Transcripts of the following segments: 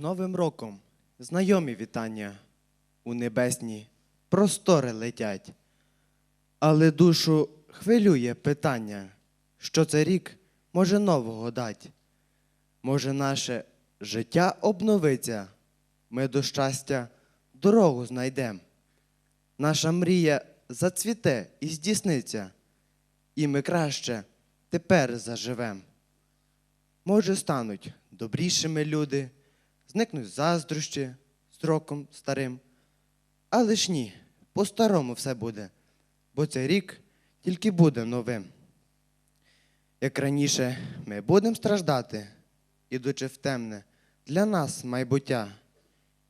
Новим роком знайомі вітання у небесні простори летять. Але душу хвилює питання, що цей рік може нового дать. Може, наше життя обновиться, ми до щастя дорогу знайдем. Наша мрія зацвіте і здійсниться, і ми краще тепер заживем. Може, стануть добрішими люди, зникнуть заздрощі з роком старим. Але ж ні, по-старому все буде, бо цей рік тільки буде новим. Як раніше ми будемо страждати, ідучи в темне, для нас майбуття,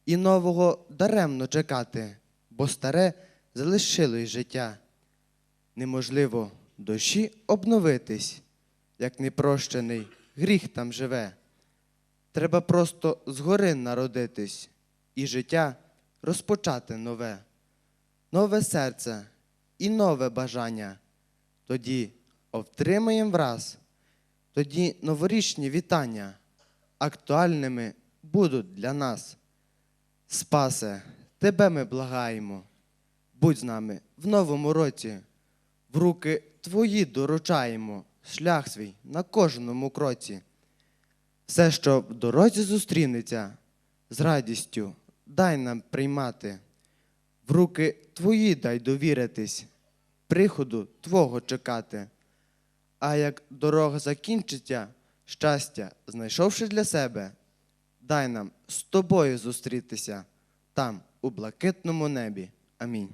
і нового даремно чекати, бо старе залишилось життя. Неможливо душі обновитись, як непрощений гріх там живе. Треба просто згори народитись і життя розпочати нове, нове серце і нове бажання. Тоді отримаємо враз, тоді новорічні вітання актуальними будуть для нас. Спасе, тебе ми благаємо, будь з нами в новому році, в руки твої доручаємо, шлях свій на кожному кроці. Все, що в дорозі зустрінеться, з радістю дай нам приймати. В руки твої дай довіритись, приходу твого чекати. А як дорога закінчиться, щастя, знайшовши для себе, дай нам з тобою зустрітися там, у блакитному небі. Амінь.